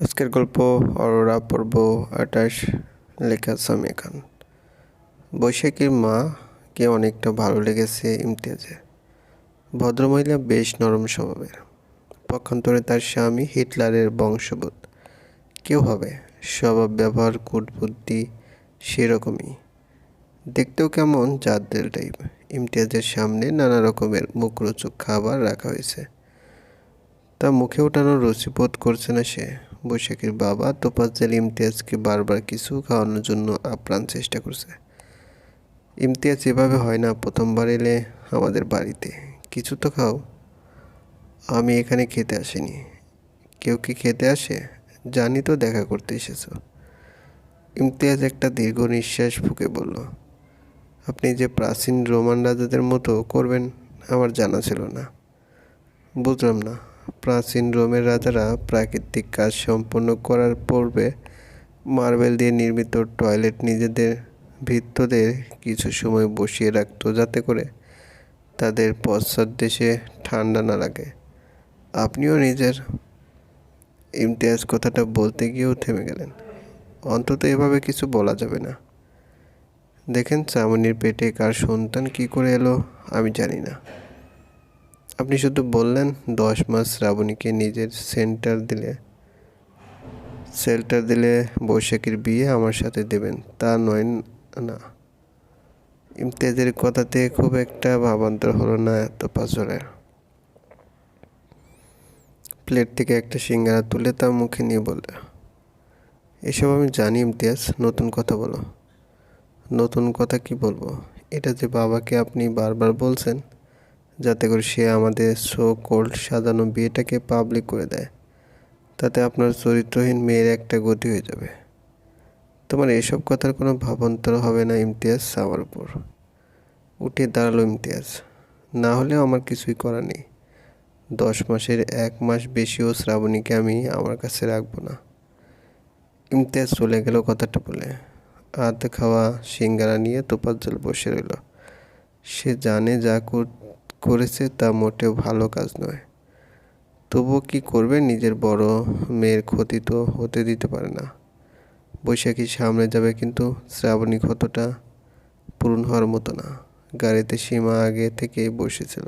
আজকের গল্প, অরোরা পর্ব, আটাশ, লেখা সামিয়া খান। বৈশাখীর মাকে অনেকটা ভালো লেগেছে ইমতিয়াজে। ভদ্রমহিলা বেশ নরম স্বভাবের। পক্ষান্তরে তার স্বামী হিটলারের বংশবোধ কেউ হবে স্বভাব, ব্যবহার, কূটবুদ্ধি সেরকমই। দেখতেও কেমন জাতদের টাইপ। ইমতিয়াজের সামনে নানা রকমের মুখরোচক খাবার রাখা হয়েছে। তা মুখে ওঠানোর রুচিবোধ করছে না সে। বৈশাখীর বাবা তোপাজ্জেল ইমতিয়াজকে বারবার কিছু খাওয়ানোর জন্য আপ্রাণ চেষ্টা করছে। ইমতিয়াজ এভাবে হয় না, প্রথমবার এলে আমাদের বাড়িতে, কিছু তো খাও। আমি এখানে খেতে আসিনি। কেউ কি খেতে আসে? জানি তো দেখা করতে এসেছ। ইমতিয়াজ একটা দীর্ঘ নিঃশ্বাস ফুঁকে বলল, আপনি যে প্রাচীন রোমান রাজাদের মতো করবেন, আমার জানা ছিল না। বুঝলাম না। প্রাচীন রোমের রাজারা প্রাকৃতিক কাজ সম্পন্ন করার পূর্বে মার্বেল দিয়ে নির্মিত টয়লেট নিজেদের ভৃত্যদের কিছু সময় বসিয়ে রাখত যাতে করে তাদের পশ্চাৎ দেশে ঠান্ডা না লাগে। আপনিও নিজের ইমতিয়াজ কথাটা বলতে গিয়েও থেমে গেলেন। অন্তত এভাবে কিছু বলা যাবে না। দেখেন চামনির পেটে কার সন্তান কি করে এলো আমি জানি না। আপনি শুধু বললেন দশ মাস শ্রাবণীকে নিজের সেন্টার দিলে শেল্টার দিলে বৈশাখীর বিয়ে আমার সাথে দেবেন। তা নয় না। ইমতিয়াজের কথাতে খুব একটা ভাবান্তর হলো না এত পাঁচরের প্লেট থেকে একটা সিঙ্গারা তুলে তার মুখে নিয়ে বলল, এসব আমি জানি ইমতিয়াজ, নতুন কথা বলো। নতুন কথা কি বলব? এটা যে বাবাকে আপনি বারবার বলছেন যাতে করে সে আমাদের সো কোল্ড সাজানো বিয়েটাকে পাবলিক করে দেয়। তাতে আপনার চরিত্রহীন মেয়ের একটা গতি হয়ে যাবে। তোমার এসব কথার কোনো ভাবান্তর হবে না ইমতিয়াজ আমার উপর। উঠে দাঁড়াল ইমতিয়াজ। না হলেও আমার কিছুই করা নেই। দশ মাসের এক মাস বেশিও শ্রাবণীকে আমি আমার কাছে রাখব না। ইমতিয়াজ চলে গেল কথাটা বলে। হাত খাওয়া সিঙ্গারা নিয়ে তোপাজ্জল বসে রইল। সে জানে যা করেছে তা মোটেও ভালো কাজ নয়। তবুও কি করবে নিজের বড় মেয়ের ক্ষতি তো হতে দিতে পারে না। বৈশাখী সামনে যাবে কিন্তু শ্রাবণী ক্ষতটা পূরণ হওয়ার মতো না। গাড়িতে সীমা আগে থেকেই বসেছিল।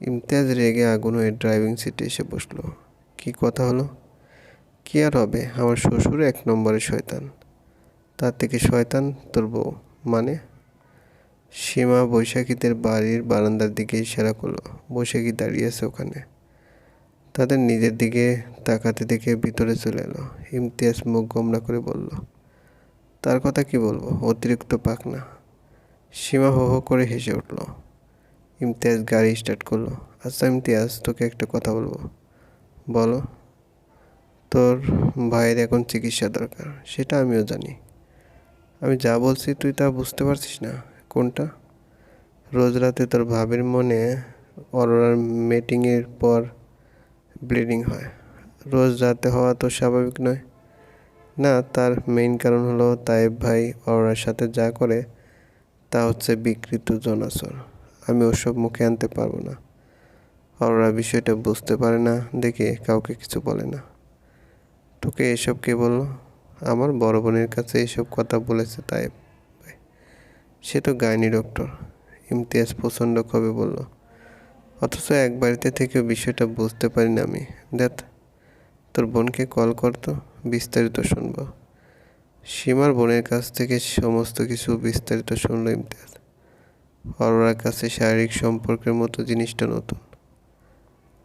ইমতিয়াজ রেগে আগুন হয়ে ড্রাইভিং সিটে এসে বসল। কি কথা হলো? কি আর হবে? আমার শ্বশুর এক নম্বরের শয়তান। তার থেকে শয়তান তোর বউ। মানে? সীমা বৈশাখীদের বাড়ির বারান্দার দিকে ইশারা করল। বৈশাখী দাঁড়িয়ে আছে ওখানে। তাদের নিজের দিকে তাকাতে দেখে ভিতরে চলে এলো। ইমতিয়াজ মুখ গোমরা করে বলল, তার কথা কি বলব? অতিরিক্ত পাক না। সীমা হো হো করে হেসে উঠল। ইমতিয়াজ গাড়ি স্টার্ট করল আচ্ছা ইমতিয়াজ, তোকে একটা কথা বলব। বলো, তোর ভাইয়ের এখন চিকিৎসা দরকার, সেটা আমিও জানি। আমি যা বলছি তুই তা বুঝতে পারছিস না? কোনটা? রোজ রাতে তোর ভাবির মনে অরোরার মিটিংয়ের পর ব্লিডিং হয়। রোজ রাতে হওয়া তো স্বাভাবিক নয়। না, তার মেইন কারণ হলো তাইব ভাই অরোরার সাথে যা করে তা হচ্ছে বিকৃত জনাসর আমি ওসব মুখে আনতে পারব না। অরোরা বিষয়টা বুঝতে পারে না, দেখে কাউকে কিছু বলে না। তোকে এসব কে বলল? আমার বড় বোনের কাছে এসব কথা বলেছে তাই সে তো গাইনি ডক্টর ইমতিয়াজ প্রচণ্ড কবে বলল, অথচ এক বাড়িতে থেকে বিষয়টা বুঝতে পারি না আমি। দেখ, তোর বোনকে কল করতো বিস্তারিত শুনব। সীমার বোনের কাছ থেকে সমস্ত কিছু বিস্তারিত শুনল ইমতিয়াজ। অরোরার কাছে শারীরিক সম্পর্কের মতো জিনিসটা নতুন।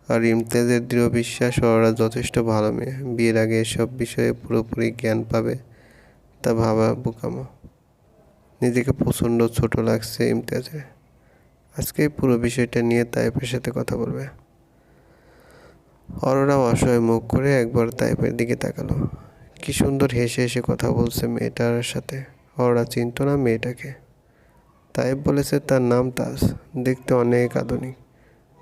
আর ইমতিয়াজের দৃঢ় বিশ্বাস ওরা যথেষ্ট ভালো মেয়ে। বিয়ের আগে এসব বিষয়ে পুরোপুরি জ্ঞান পাবে তা ভাবা বোকামো। নিজেকে প্রচণ্ড ছোট লাগছে ইমতিয়াজের। আজকে পুরো বিষয়টা নিয়ে তাইপের সাথে কথা বলবে। অরোরা অসহায় মুখ করে একবার তাইপের দিকে তাকালো। কি সুন্দর হেসে হেসে কথা বলছে মেয়েটার সাথে। অরোরা চিনত না মেয়েটাকে। তাইপ বলেছে তার নাম তাস দেখতে অনেক আধুনিক।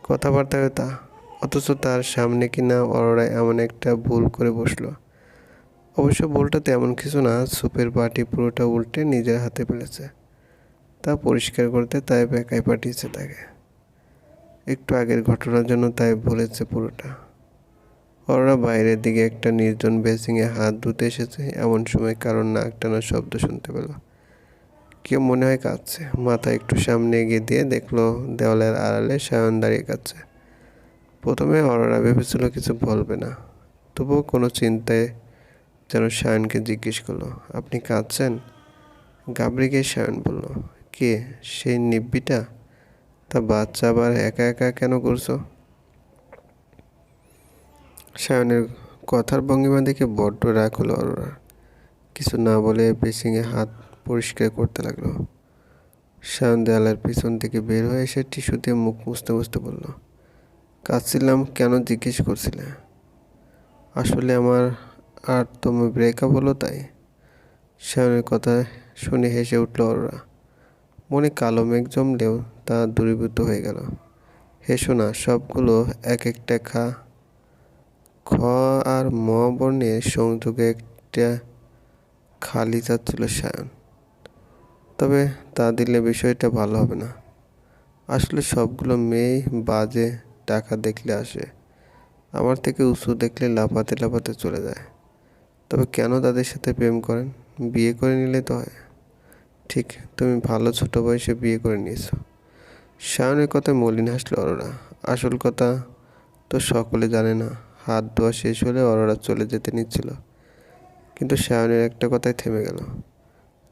কথাবার্তায় তা, অথচ তার সামনে কিনা অরোরা এমন একটা ভুল করে বসল। অবশ্য ভুলটা তেমন কিছু না, সুপের বাটি পুরোটা উল্টে নিজের হাতে ফেলেছে। তা পরিষ্কার করতে তাই একাই পাঠিয়েছে তাকে। একটু আগের ঘটনার জন্য তাই বলেছে পুরোটা। ওরা বাইরের দিকে একটা নির্জন বেসিংয়ে হাত ধুতে এসেছে, এমন সময় কারোর নাক টানার শব্দ শুনতে পেল। কেউ মনে হয় কাঁদছে। মাথা একটু সামনে এগিয়ে দিয়ে দেখল দেওয়ালের আড়ালে সায়ন দাঁড়িয়ে কাঁদছে। প্রথমে অরোরা ভেবেছিল কিছু বলবে না, তবুও কোনো চিন্তায় যেন সায়নকে জিজ্ঞেস করল, আপনি কাঁদছেন? গাবড়ে গিয়ে সায়ন বলল, কে? সেই নিব্বিটা? তা বাচ্চা আবার একা একা কেন করছ? সায়নের কথার ভঙ্গিমা দেখে বড্ড রাগ হলো অরোরার। কিছু না বলে বেসিংয়ে হাত পরিষ্কার করতে লাগল। সায়ন দেয়ালের পিছন থেকে বের হয়ে এসে টিস্যু দিয়ে মুখ মুছতে মুছতে বলল, কাঁদছিলাম, কেন জিজ্ঞেস করছিলে? আসলে আমার আর তুমি ব্রেকআপ হলো তাই? সায়নের কথা শুনে হেসে উঠল ওরা। মনে কালো মেঘ জমলেও তা দূরীভূত হয়ে গেল। হেসো না, সবগুলো এক একটা খা। খ আর ম বর্ণের সংযোগে একটা খালি যাচ্ছিল সায়ন। তবে তা দিলে বিষয়টা ভালো হবে না। আসলে সবগুলো মেয়েই বাজে, টাকা দেখলে আসে। আমার থেকে উঁচু দেখলে লাফাতে লাফাতে চলে যায়। তবে কেন তাদের সাথে প্রেম করেন? বিয়ে করে নিলে তো হয়। ঠিক, তুমি ভালো ছোট বয়সে বিয়ে করে নিয়েছো। সায়নের কথায় মলিন হাসলো অরোরা। আসল কথা তো সকলে জানে না। হাত ধোয়া শেষ হলে অরোরা চলে যেতে নিচ্ছিল। কিন্তু সায়নের একটা কথায় থেমে গেল।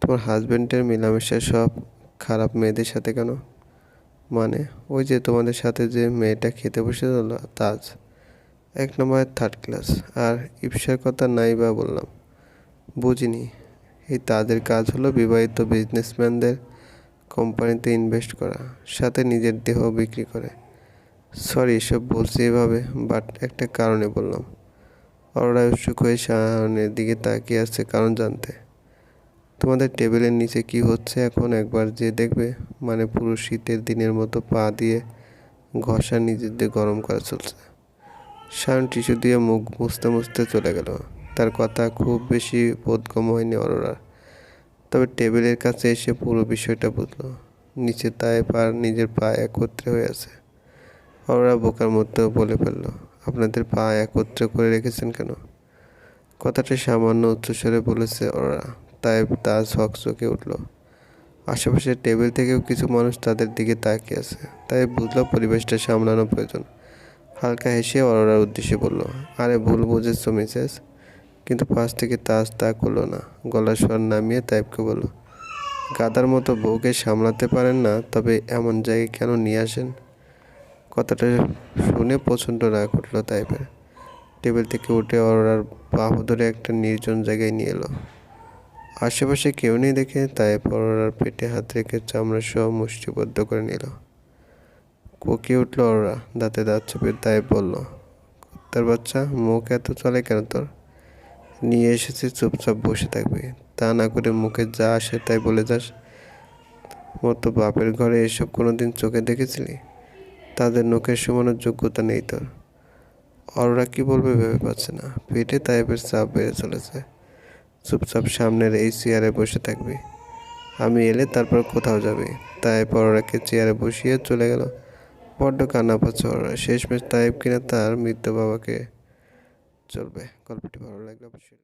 তোমার হাজব্যান্ডের মেলামেশা সব খারাপ মেয়েদের সাথে কেন? মানে ওই যে তোমাদের সাথে যে মেয়েটা খেতে বসেছিল তাজ। এক নম্বরের থার্ড ক্লাস আর ইপসার কথা নাই বা বললাম। বুঝিনি। এই তাদের কাজ হলো বিবাহিত বিজনেসম্যানদের কোম্পানিতে ইনভেস্ট করা, সাথে নিজের দেহ বিক্রি করে। সরি এসব বলছি এভাবে বাট একটা কারণে বললাম। অররা উৎসুক হয়ে সায়নের দিকে তাকিয়ে আছে কারণ জানতে। তোমাদের টেবিলের নিচে কি হচ্ছে এখন একবার যে দেখবে? মানে পুরো শীতের দিনের মতো পা দিয়ে ঘষা নিজেদের গরম করা চলছে। সায়ন টিস্যু দিয়ে মুখ মুছতে মুছতে চলে গেল। তার কথা খুব বেশি বোধগম্য হয়নি অরোরার তবে টেবিলের কাছে এসে পুরো বিষয়টা বুঝলো। নিচে তাই পার নিজের পা একত্রে হয়ে আছে। অরোরা বোকার মধ্যেও বলে ফেলল, আপনাদের পা একত্রে করে রেখেছেন কেন? কথাটা সামান্য উচ্চস্বরে বলেছে ওরা তাই হক চোখে উঠল। আশেপাশের টেবিল থেকেও কিছু মানুষ তাদের দিকে তাকিয়ে আছে। তাই বুঝলো পরিবেশটা সামলানো প্রয়োজন। হালকা হেসে অরোরার উদ্দেশ্যে বলল, আরে ভুল বুঝেছ, মিসেস। কিন্তু পাশ থেকে তাজ তা করল না। গলার স্বর নামিয়ে তাইপকে বলল, গাদার মতো বউকে সামলাতে পারেন না, তবে এমন জায়গায় কেন নিয়ে আসেন? কথাটা শুনে প্রচণ্ড রাগ উঠল তাইপের টেবিল থেকে উঠে অরোরার বাহু ধরে একটা নির্জন জায়গায় নিয়ে এলো। আশেপাশে কেউ নেই দেখে তাই অরোরার পেটে হাত রেখে চামড়া সহ মুষ্টিবদ্ধ করে নিল। কোকিয়ে উঠল অরোরা দাঁতে দাঁত চেপে তাই বলল তার বাচ্চা, মুখ এত চলে কেন তোর? নিয়ে এসেছি, চুপচাপ বসে থাকবি, তা না করে মুখে যা আসে তাই বলে যাস? মতো বাপের ঘরে এসব কোনোদিন চোখে দেখেছিলি? তাদের নখের সমানোর যোগ্যতা নেই তোর। অররা কি বলবে ভেবে পাচ্ছে না, পেটে তাইপের চাপ বেড়ে চলেছে। চুপচাপ সামনের এই চেয়ারে বসে থাকবি। আমি এলে তারপর কোথাও যাবি। তাই পররাকে চেয়ারে বসিয়ে চলে গেল। বড্ড কানাপাচর শেষমেশ তাইব কিনা তার মৃত্যু বাবাকে চলবে। গল্পটি ভালো লাগলে অবশ্যই